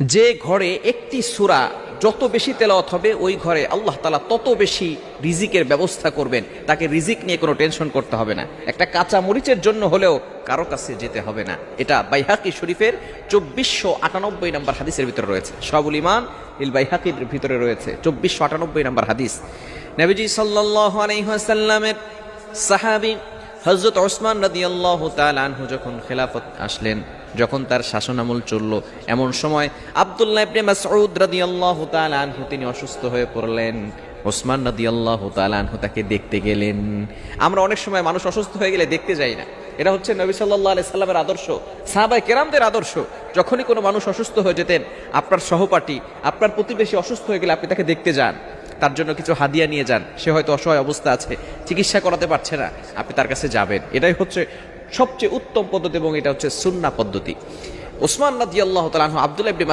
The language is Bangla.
যে ঘরে একটি সূরা যত বেশি তেলাওয়াত হবে, ওই ঘরে আল্লাহ তালা তত বেশি রিজিকের ব্যবস্থা করবেন। তাকে রিজিক নিয়ে কোনো টেনশন করতে হবে না। একটা কাঁচা মরিচের জন্য হলেও কারও কাছে যেতে হবে না। এটা বাইহাকি শরীফের চব্বিশশো আটানব্বই নম্বর হাদিসের ভিতরে রয়েছে। সবুল ইমান ইল বাইহাকির ভিতরে রয়েছে। চব্বিশশো আটানব্বই নম্বর হাদিস। নবীজি সাল্লাহ আলাইসাল্লামের সাহাবি হজরত ওসমান রাদি আল্লাহ আনহু যখন খেলাফত আসলেন, যখন তার শাসনামল চলল, এমন সময় আবদুল্লাহ ইবনে মাসউদ রাদিয়াল্লাহু তাআলা আনহু তিনি অসুস্থ হয়ে পড়লেন। ওসমান রাদিয়াল্লাহু তাআলা আনহু তাকে দেখতে গেলেন। আমরা অনেক সময় মানুষ অসুস্থ হয়ে গেলে দেখতে যাই না। এটা হচ্ছে নবী সাল্লাল্লাহু আলাইহি সাল্লামের আদর্শ, সাহাবায়ে কেরামদের আদর্শ। যখনই কোনো মানুষ অসুস্থ হয়ে যেতেন, আপনার সহপাঠী, আপনার প্রতিবেশী অসুস্থ হয়ে গেলে আপনি তাকে দেখতে যান। তার জন্য কিছু হাদিয়া নিয়ে যান। সে হয়তো অসহায় অবস্থা আছে, চিকিৎসা করাতে পারছে না। আপনি তার কাছে যাবেন। এটাই হচ্ছে সবচেয়ে উত্তম পদ্ধতি এবং এটা হচ্ছে সুন্না পদ্ধতি। ওসমান রাদি আল্লাহ তালাহ আবদুল্লাহ ইবনে